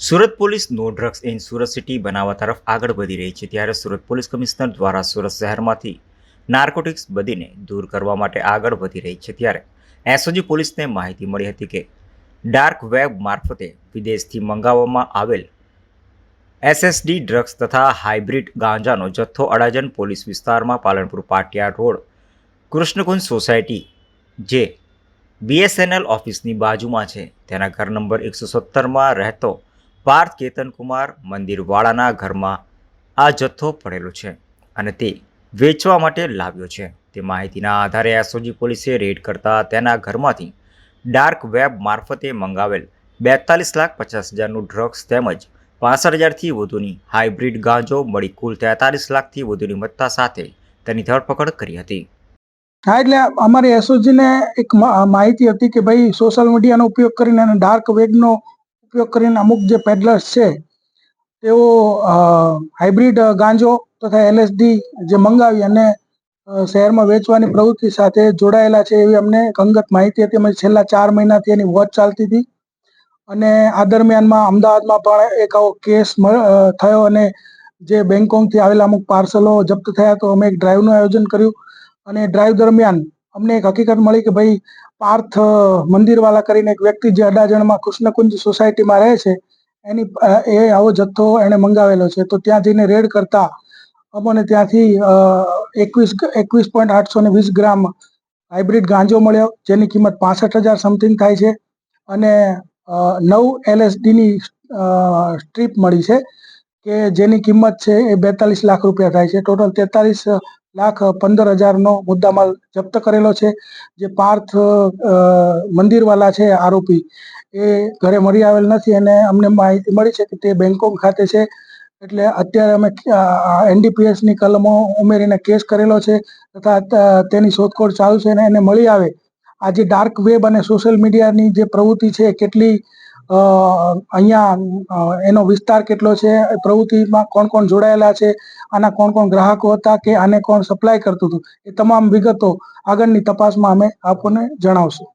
Surat police no drugs in Surat city બનાવવા તરફ આગળ વધી રહી છે ત્યારે સુરત પોલીસ કમિશનર દ્વારા સુરત શહેરમાંથી નાર્કોટિક્સ બદીને દૂર કરવા માટે આગળ વધી રહી છે ત્યારે એસઓજી પોલીસને માહિતી મળી હતી કે ડાર્ક વેબ મારફતે વિદેશથી મંગાવવામાં આવેલ એસએસડી ડ્રગ્સ તથા હાઇબ્રિડ ગાંજાનો જથ્થો અડાજણ પોલીસ વિસ્તારમાં પાલનપુર પાટિયા રોડ, કૃષ્ણકુંજ સોસાયટી, જે બીએસએનએલ ઓફિસની બાજુમાં છે. તેના ઘર નંબર એકસો સત્તરમાં રહેતો પાર્થ કેતનકુમાર મંદિરવાળાના ઘરમાં આ જથ્થો પડેલો છે અને તે વેચવા માટે લાવ્યો છે. તે માહિતીના આધારે એસઓજી પોલીસે રેડ કરતા તેના ઘરમાંથી ડાર્ક વેબ મારફતે મંગાવેલ બેતાલીસ લાખ પચાસ હજારનું ડ્રગ્સ તેમજ પાસઠ હજારથી વધુની હાઇબ્રિડ ગાંજો મળી કુલ તેતાલીસ લાખથી વધુની મત્તા સાથે તેની ધરપકડ કરી હતી. હા, એટલે અમારી એસઓજીને એક માહિતી હતી કે ભાઈ સોશિયલ મીડિયાનો ઉપયોગ કરીને ડાર્ક વેબનો ઉપયોગ કરીને અમુક જે પેડલર્સ છે, તેઓ હાઇબ્રિડ ગાંજો તથા એલએસડી જે મંગાવી અને શહેરમાં વેચવાની પ્રવૃત્તિ સાથે જોડાયેલા છે એવી અમને અંગત માહિતી હતી. અમે છેલ્લા ચાર મહિનાથી એની વોચ ચાલતી હતી અને આ દરમિયાનમાં અમદાવાદમાં પણ એક આવો કેસ થયો અને જે બેંગકોંગથી આવેલા અમુક પાર્સલો જપ્ત થયા તો અમે એક ડ્રાઈવનું આયોજન કર્યું અને ડ્રાઈવ દરમિયાન અમને એક હકીકત મળી કે ભાઈ પાર્થ મંદિરવાલા કરીને એક વ્યક્તિ જે અડાજણમાં કૃષ્ણકુંજ સોસાયટીમાં રહે છે, એની એ આવો જથ્થો એણે મંગાવેલો છે. તો ત્યાં જઈને રેડ કરતા અમને ત્યાંથી એકવીસ એકવીસ પોઈન્ટ આઠસો ને વીસ ગ્રામ હાઇબ્રિડ ગાંજો મળ્યો, જેની કિંમત પાસઠ હજાર સમથિંગ થાય છે અને નવ એલએસડીની સ્ટ્રીપ મળી છે, કે જેની કિંમત છે એ બેતાલીસ લાખ રૂપિયા થાય છે. ટોટલ તેતાલીસ લાખ પંદર હજારનો મુદ્દામાલ જપ્ત કરેલો છે. જે પાર્થ મંદિરવાલા છે આરોપી, એ ઘરે મળી આવેલ નથી અને અમને માહિતી મળી છે કે તે બેંકોક ખાતે છે. એટલે અત્યારે અમે એનડીપીએસની કલમો ઉમેરીને કેસ કરેલો છે તથા તેની શોધખોળ ચાલુ છે અને એને મળી આવે. આ જે ડાર્ક વેબ અને સોશિયલ મીડિયાની જે પ્રવૃત્તિ છે, કેટલી અહીંયા એનો વિસ્તાર કેટલો છે? પ્રવૃત્તિમાં કોણ કોણ જોડાયેલા છે? આના કોણ કોણ ગ્રાહકો હતા કે આને કોણ સપ્લાય કરતું હતું? એ તમામ વિગતો આગળની તપાસમાં અમે આપણને જણાવશું.